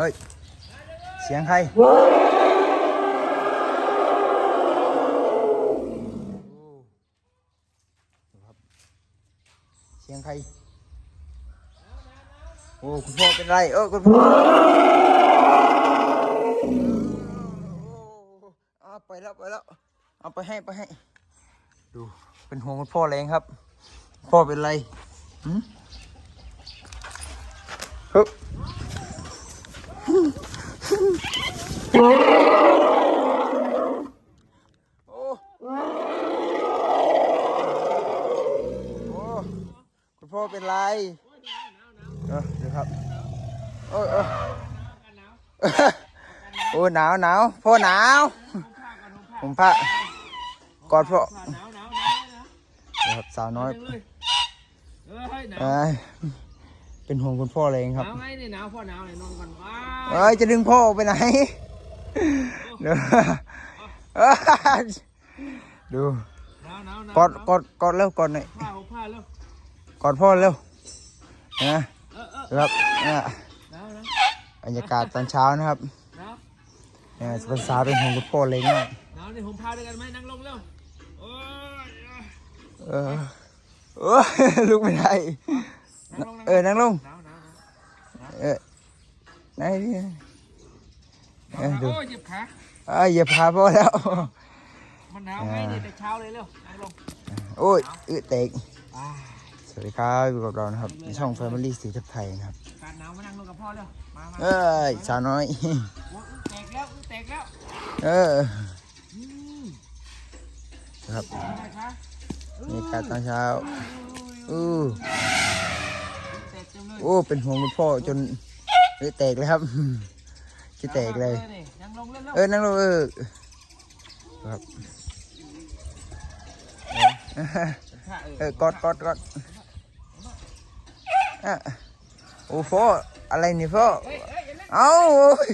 เฮ้ย เสียงใคร เสียงใคร โอ้คุณพ่อเป็นไร เออคุณพ่อเอาไปแล้วไปแล้ว เอาไปให้ไปให้ ดูเป็นห่วงคุณพ่อแรงครับ พ่อเป็นไรหืมฮึบโอ้โอ้ คุณพ่อเป็นไรเออเดี๋ยวครับโอ้ยโอ้ยหนาวหนาวพ่อหนาว ผมผ้ากอดพ่อหนาวหนาวครับสาวน้อยเฮ้ย เอ้ยเป็นห่วงคุณพ่อเลยเองหครับนาวไงนี่หนาวพ่อหนาวเลยนอนก่อนว้าเอ้ยจะดึงพ่อออกไปไหน เดี๋ยวเอ้ยดูหนาวหนาวหนาวกอดกอดกอดเร็วกอดหน่อยผ้าห่มผ้าแล้วกอดพ่อเร็วนะเออเออครับเนี่ยหนาวหนาวบรรยากาศตอนเช้านะครับหนาวเนี่ยเป็นสาวเป็นห่วงคุณพ่อเลยมากหนาวนี่ผมพาด้วยกันไหมนั่งลงเร็วโอ้ยเออเออลุกไม่ได้นั่งลง เออนั่งลงหนาวหนาวหนาวเออไหนดิเออดูโอ้ยเหยียบขาเอ้ยอย่าพาพ่อแล้วมันหนาวไงนี่แต่เช้าเลยเร็วนั่งลงโอ้ยอึเตกอ่าสวัสดีครับอยู่กับเรานะครับในช่อง Family สีทับไทยนะครับการหนาวมานั่งลงกับพ่อเร็วมามาเอ้ยสาวน้อยโอ้ยแตกแล้วแตกแล้วเอออืมครับทำไมคะนี่การตอนเช้าอู้ โอ้เป็นห่วงคุณพ่อจนอึแตกเลยครับจะแตกเลยนี่นั่งลงเร็วๆเออนั่งลงเออครับเออผ้าเอเอออกอดกอดกอดอะโอ้พ่ออะไรนี่พ่อเฮ้ยเฮ้ยอย่าเล่นเอ้าโอ้ย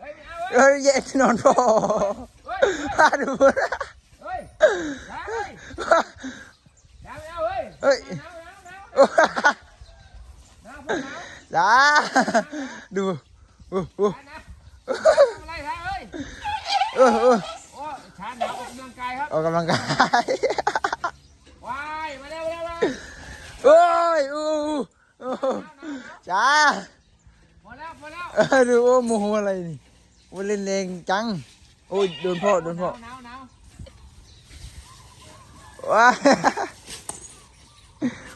เฮ้ยไม่เอาเว้ยเอ้ยแย่ที่นอนพ่อเฮ้ยพาดูนะเฮ้ยอย่าเว้ยอย่าไม่เอาเว้ยเฮ้ย จ้าดูโอ้โหหนาวทำอะไรฮะเฮ้ยเออเออโอ้ชาหนาวออกกำลังกายครับออกกำลังกายว้ายมาเร็วเร็วเร็วโอ้ยอู้อู้จ้าพอแล้วพอแล้วเออดูโอ้โมโหอะไรนี่โอ้เล่นแรงจังโอ้ยโดนพ่อโดนพ่อหนาวหนาวว้า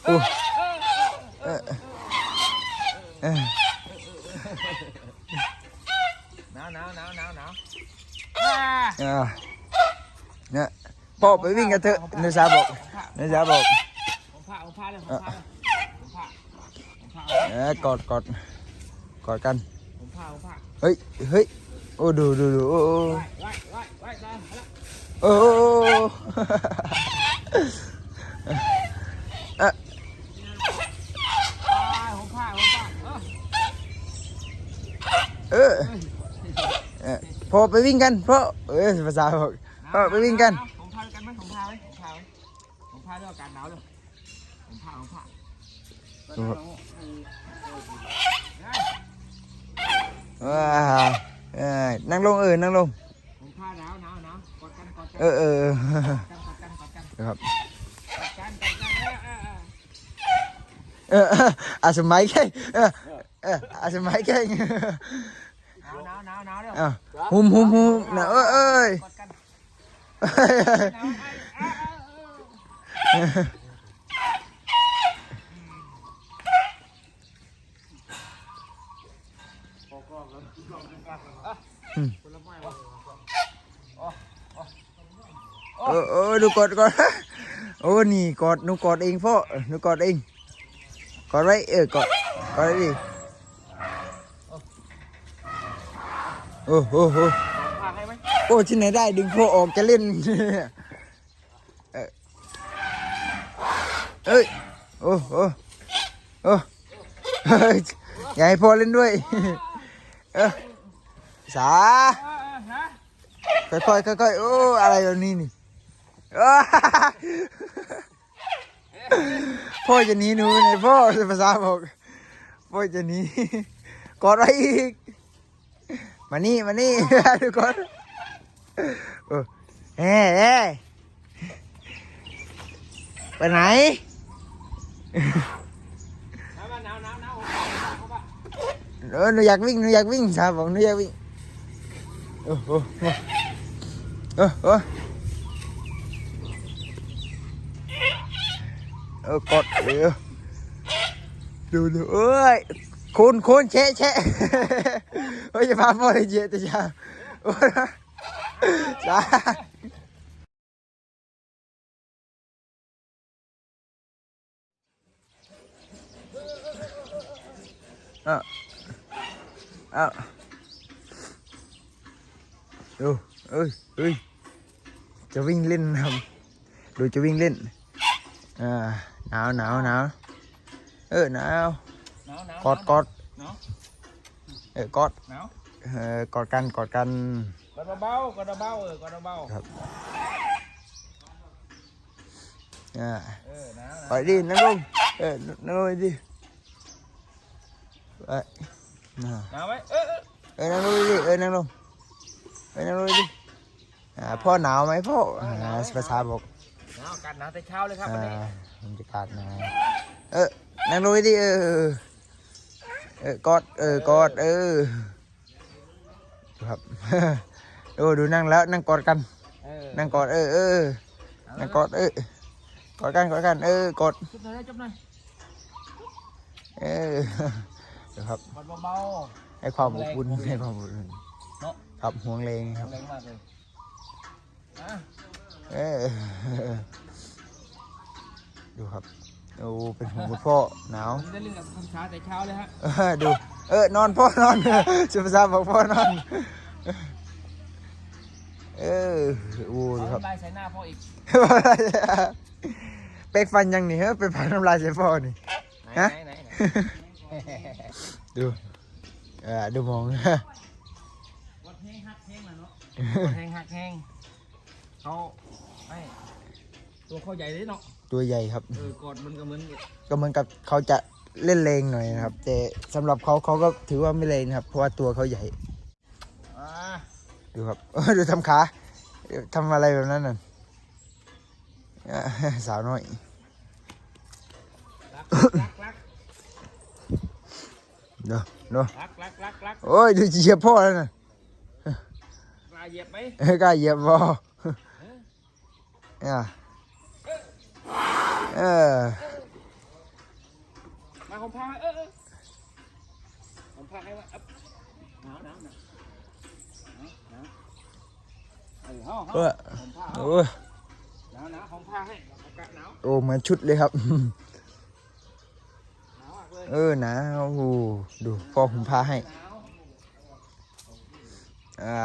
โอ้เออ เออหนาวหนาวหนาวหนาวหนาวอ่าอ่าเนี่ยพ่อ เออเออพอไปวิ่งกันพ่อเอ้ยภาษาบอกพ่อไปวิ่งกันผมพากันไหมผมพาไหมผมพาไหมผมพาเรื่องการหนาวเลยผมพาผมพาว้าเอ้นั่งลงเออนั่งลงผมพาหนาวหนาวหนาวกอดกันกอดกันเออเออกอดกันกอดกันครับกอดกันอดกันเอออาสมัยแข่เออเอออาสมัยแข่าวหนาวหนาวหนาวเร็วเอ้าหุมหุมหุมนะเอ้ยเอ้ยกอดกันเอ้ยหนาวไอ้อะอะอะเออเออดูกอดกอดโอ้นี่กอดหนูกอดเองพ่อหนูกอดเองกอดไว้เออกอดกอดไว้ดิ โอ้โหโอ้โหพาให้ไหมโอ้ที่ไหนได้ดึงพ่อออกจะเล่น เอ้ย โอ้โอ้โอ้ยอย่าให้พ่อเล่นด้วย เออสาเออเออฮะค่อยๆค่อยๆโอ้อะไรแบบนี้นี่พ่อจะหนีหนูไงพ่อภาษาบอกพ่อจะหนีกอดไว้อีก มานี่มานี่ ทุกคนเอ้เฮ้ไปไหนน้ำมาหนาวนาวนาวเออหนูอยากวิ่งหนูอยากวิ่งสาวบอกหนูอยากวิ่งโอ้โหโอ้โหเออกดเดี๋ยวดูดูเออเลยเจตจ้าะอ้าวดูเอ้ย เอ้ยจะวิ่งเล่นนะครับดูจะวิ่งเล่นอ่าหนาวหนา วหนาวเออหนาวหนาวหนาวกอดกอดหนาวเออกอดหนาวเออกอดกันกอดกันกอดเบาๆกอดเบาๆเออกอดเบาครับอ่าๆเออหนาวหนาวไปดินั่งลงเออนั่งลงดิไปน่าหนาวไหมเออเออเออนั่งลงดิเออนั่งลงเออนั่งลงดิอ่าพ่อหนาวไหมพ่ออ่าภาษาบอกหนาวอากาศหนาวแต่เช้าเลยครับวันนี้อ่าบรรยากาศหนาวเออนั่งลงดิเออ เออเออกอดเออกอดเออครับโอ้ดูนั่งแล้วนั่งกอดกันเออนั่งกอดเออเออนั่งกอดเออกอดกันกอดกันเออกอดจุบหน่อยนะจุบหน่อยเออเดี๋ยวครับกอดเบาให้ความอบอุ่นให้ความอบอุ่นเนาะครับห่วงเลงๆครับแรงมากเลยอะเออดูครับ ดูเป็นห่วงคุณพ่อหนาววันนี้ได้เล่นกับคำช้าแต่เช้าเลยฮะเออดู เออนอนพ่อนอนสุภาษาบอกพ่อนอน เออโอ้ดูเอาครับ น้ำลายใส่หน้าพ่ออีกเป็กฟันยังนี่เฮ้ยไปผ่านน้ำลายใส่พ่อนี่ ไหนฮะ ไหนไหนไหนดูเออดูมอง วัดแห้งหักแห้งนะเนาะวัดแห้งหักแห้งเขาไอ้ตัวเขาใหญ่เลยเนาะ ตัวใหญ่ครับ เออกอดมันก็เหมือนก็เหมือนกับเขาจะเล่นเลงหน่อยนะครับ แต่สำหรับเขาเขาก็ถือว่าไม่เลงนะครับ เพราะว่าตัวเขาใหญ่ อ่าดูครับ ดูทำขาทำอะไรแบบนั้นน่ะอะสาวน้อย รักรักรักเดี๋ยวเดี๋ยวรักรักรักรักโอ้ยดูเหยียบพ่อแล้วน่ะปลาเหยียบไหมเฮ้ยกล้าเหยียบพ่ออะเออมาผมพาเออเออผมพาให้ว่าหนาวหนาวหนาวหนาวหนาวเออห้องเอองอผมพาโอ้ยหนาวหนาวผมพาให้อากาศหนาวโอ้มือนชุดเลยครับเออหนาวโอ้ดูพ่อผมพาให้อ่า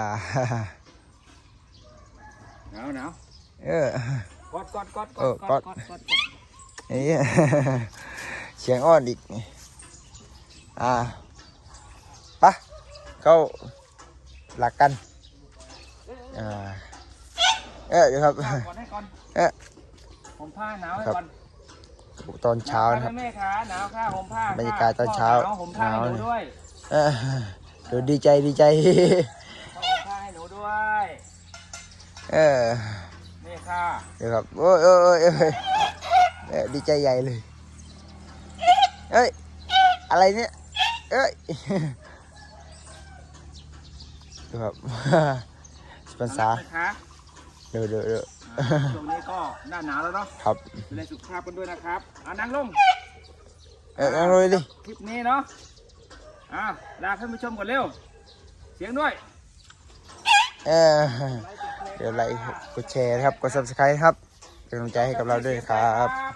หนาวหนาวเออกอดกอดกดกอดกอดกอด ไอ้เหี้ยเสียงอ้อนอีกนี่อ่าไปะเข้าหลักกันอ่าเออเดี๋ยวครับพาก่อนให้ก่อนเอ๊ะผมผ้าหนาวให้ครับก่อนตอนเช้านะครับแม่ขาหนาวค่ะผมผ้าบรรยากาศตอนเช้าหนาวผมผ้าให้หนูหนาวเลยด้วยเออเดี๋ยวดีใจดีใจผมผ้าให้หนูด้วย เออแม่ค่ะเดี๋ยวครับโอ้ยโอ้ย ดีใจใหญ่เลย เอ้ย อะไรเนี่ย เอ้ยดูครับสปอนซาแม่ขาเดี๋ยวเดี๋ยวเดี๋ยวอ่าช่วงนี้ก็หน้าหนาวแล้วเนาะ ครับดูแลสุขภาพกันด้วยนะครับอ่านั่งลงเออนั่งเลยดิ คลิปนี้เนาะ อ่าลาท่านผู้ชมก่อนเร็ว เสียงด้วย เออเดี๋ยวไลค์กดแชร์นะครับ กด subscribe ครับเป็นกำลังใจให้กับเราด้วยครับเออ